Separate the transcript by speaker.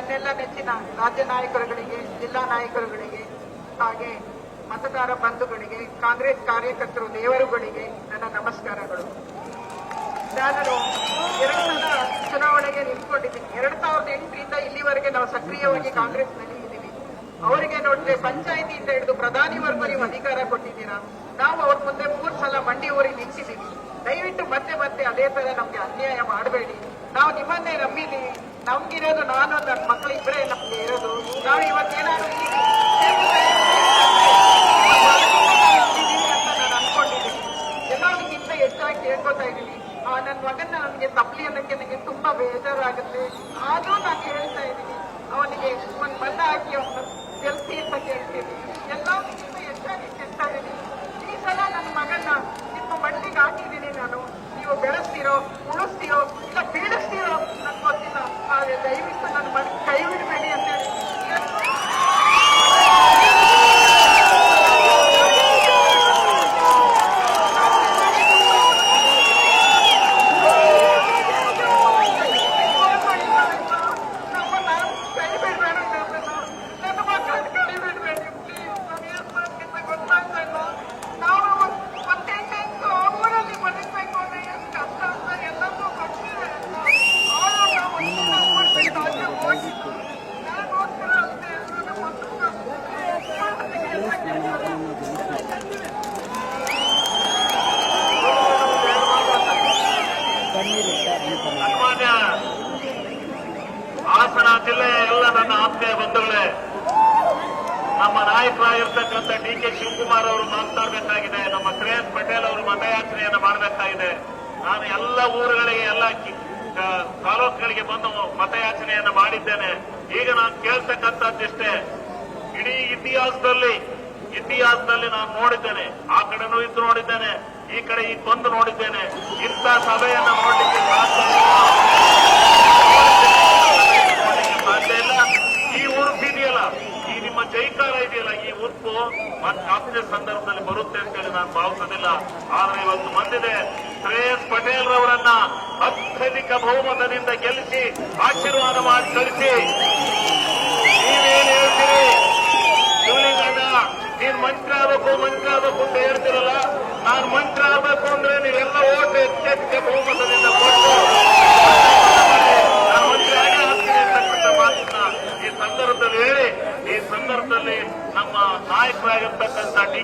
Speaker 1: ರಾಜ್ಯ ನಾಯಕರುಗಳಿಗೆ, ಜಿಲ್ಲಾ ನಾಯಕರುಗಳಿಗೆ ಹಾಗೆ ಮತದಾರ ಬಂಧುಗಳಿಗೆ, ಕಾಂಗ್ರೆಸ್ ಕಾರ್ಯಕರ್ತರು ದೇವರುಗಳಿಗೆ ನನ್ನ ನಮಸ್ಕಾರಗಳು. ನಾನು ಎರಡು ಚುನಾವಣೆಗೆ ನಿಂತ್ಕೊಂಡಿದ್ದೀನಿ. ಎರಡ್ ಸಾವಿರದ ಎಂಟರಿಂದ ಇಲ್ಲಿವರೆಗೆ ನಾವು ಸಕ್ರಿಯವಾಗಿ ಕಾಂಗ್ರೆಸ್ನಲ್ಲಿ ಇದ್ದೀವಿ. ಅವರಿಗೆ ನೋಡಿದ್ರೆ ಪಂಚಾಯಿತಿಯಿಂದ ಹಿಡಿದು ಪ್ರಧಾನಿವರೆಗೂ ನೀವು ಅಧಿಕಾರ ಕೊಟ್ಟಿದ್ದೀರಾ? ನಾವು ಅವ್ರ ಮುಂದೆ ಮೂರ್ ಸಲ ಮಂಡಿ ಊರಿಗೆ ನಿಂತಿದ್ದೀವಿ. ದಯವಿಟ್ಟು ಮತ್ತೆ ಮತ್ತೆ ಅದೇ ತರ ನಮ್ಗೆ ಅನ್ಯಾಯ ಮಾಡಬೇಡಿ. ನಮ್ಗಿರೋದು ನಾನು ನನ್ನ ಮಕ್ಕಳು ಇಬ್ಬರೇ ನಮ್ಗೆ ಇರೋದು. ನಾವು ಇವತ್ತೇನಾದ್ರು ಅಂತ ನಾನು ಅನ್ಕೊಂಡಿದ್ದೀನಿ ಎಲ್ಲರಿಗಿಂತ ಹೆಚ್ಚಾಗಿ ಕೇಳ್ಕೊತಾ ಇದ್ದೀನಿ ನನ್ನ ಮಗನ ನನಗೆ ತಪ್ಪಲಿ ಅನ್ನಕ್ಕೆ ನನಗೆ ತುಂಬಾ ಬೇಜಾರಾಗುತ್ತೆ ಆದರೂ ನಾನು ಹೇಳ್ತಾ ಇದ್ದೀನಿ ಅವನಿಗೆ ಒಂದು ಬಣ್ಣ ಹಾಕಿ ಅವನು ಗೆಲ್ಸಿ ಅಂತ ಕೇಳ್ತೀನಿ ಎಲ್ಲರಿಗಿಂತ ಹೆಚ್ಚಾಗಿ ಕೇಳ್ತಾ ಇದ್ದೀನಿ ಈ ಸಲ ನನ್ನ ಮಗನ ನಿಮ್ಮ ಮಣ್ಣಿಗೆ ಹಾಕಿದ್ದೀನಿ ನಾನು ನೀವು ಬೆಳೆಸ್ತೀರೋ ಉಳಿಸ್ತೀರೋ ಇಲ್ಲ ಬೀಳಿಸ್ತೀರೋ ನನ್ಗೆ ಗೊತ್ತಿಲ್ಲ ಆದ್ರೆ ದಯವಿಟ್ಟು ನನ್ನ ಮಗ ಕೈ ಬಿಡಬೇಡಿ ಅಂತ ಹೇಳಿ ನಮ್ಮನ್ನ ಕೈ ಬಿಡ್ಬೇಡ ನಮ್ಮನ್ನ. ನನ್ನ ಮಕ್ಕಳನ್ನ ಕೈ ಬಿಡ್ಬೇಡಿ please. ನಾನು ಏನ್ ಮಾಡ್ಬೇಕಂತ ಗೊತ್ತಾಗ್ತಾ ಇಲ್ಲ. ನಾವು ಒಂದ್- ಒಂದ್ ಹೆಣ್ಣೆಂದು ಊರಲ್ಲಿ ಬದುಕ್ಬೇಕು ಅಂದ್ರೆ ಎಷ್ಟ್ ಕಷ್ಟ ಅಂತ ಎಲ್ಲರಿಗೂ ಗೊತ್ತಿದೆ. ಆದ್ರೂ ನಾವು ಒಂದ್ ಸಲ ಮಾಡ್ಬೇಕು ಅಂದ್ರೆ ಹೋಗಿದ್ದು. ನನಗೋಸ್ಕರ ಅಷ್ಟೇ ನನ್ನ ಮಕ್ಕಳು
Speaker 2: ಸನ್ಮಾನ್ಯ ಹಾಸನ ಜಿಲ್ಲೆಯ ಎಲ್ಲ ನನ್ನ ಆತ್ಮೀಯ ಬಂಧುಗಳೇ, ನಮ್ಮ ನಾಯಕರಾಗಿರ್ತಕ್ಕಂಥ ಡಿ ಕೆ ಶಿವಕುಮಾರ್ ಅವರು ಮಾತನಾಡಬೇಕಾಗಿದೆ ನಮ್ಮ ಶ್ರೇಯಸ್ ಪಟೇಲ್ ಅವರು ಮತಯಾಚನೆಯನ್ನು ಮಾಡಬೇಕಾಗಿದೆ. ನಾನು ಎಲ್ಲ ಊರುಗಳಿಗೆ, ಎಲ್ಲ ತಾಲೂಕುಗಳಿಗೆ ಬಂದು ಮತಯಾಚನೆಯನ್ನು ಮಾಡಿದ್ದೇನೆ. ಈಗ ನಾನು ಕೇಳ್ತಕ್ಕಂಥದ್ದಿಷ್ಟೇ ಇಡೀ ಇತಿಹಾಸದಲ್ಲಿ ಇತಿಹಾಸದಲ್ಲಿ ನಾನು ನೋಡಿದ್ದೇನೆ. ಆ ಕಡೆನೂ ಇದ್ದು ನೋಡಿದ್ದೇನೆ, ಈ ಕಡೆ ಈಗ ಬಂದು ನೋಡಿದ್ದೇನೆ. ಇಂಥ ಸಭೆಯನ್ನು ನೋಡಲಿಕ್ಕೆ ಸಾಧ್ಯ ಇಲ್ಲ. ನೋಡ್ಲಿಕ್ಕೆ ಸಾಧ್ಯ ಇಲ್ಲ ಈ ಉರುಪು ಇದೆಯಲ್ಲ ಈ ನಿಮ್ಮ ಜೈಕಾರ ಉರುಪು ಮತ್ತೆ ಆಪ್ತ ಸಂದರ್ಭದಲ್ಲಿ ಬರುತ್ತೆ ಅಂತ ಹೇಳಿ ನಾನು ಭಾವಿಸೋದಿಲ್ಲ ಆದ್ರೆ ಇವತ್ತು ಬಂದಿದೆ ಶ್ರೇಯಸ್ ಪಟೇಲ್ ರವರನ್ನ ಅತ್ಯಧಿಕ ಬಹುಮತದಿಂದ ಗೆಲ್ಲಿಸಿ, ಆಶೀರ್ವಾದ ಮಾಡಿ ಕಳಿಸಿ ನೀವೇನು ಹೇಳ್ತೀರಿ? ನೀನ್ ಮಂತ್ರಿ ಆಗಬೇಕು ಮಂತ್ರಿ ಆಗಬೇಕು ಅಂತ ಹೇಳ್ತಿರಲ್ಲ? ನಾನು ಮಂತ್ರಿ ಆಗಬೇಕು ಅಂದ್ರೆ ನೀವೆಲ್ಲ ಓಟ್ ಅತ್ಯಧಿಕ ಬಹುಮತದಿಂದ ಸಂದರ್ಭದಲ್ಲಿ ನಮ್ಮ ನಾಯಕರಾಗಿರ್ತಕ್ಕಂಥ ಡಿ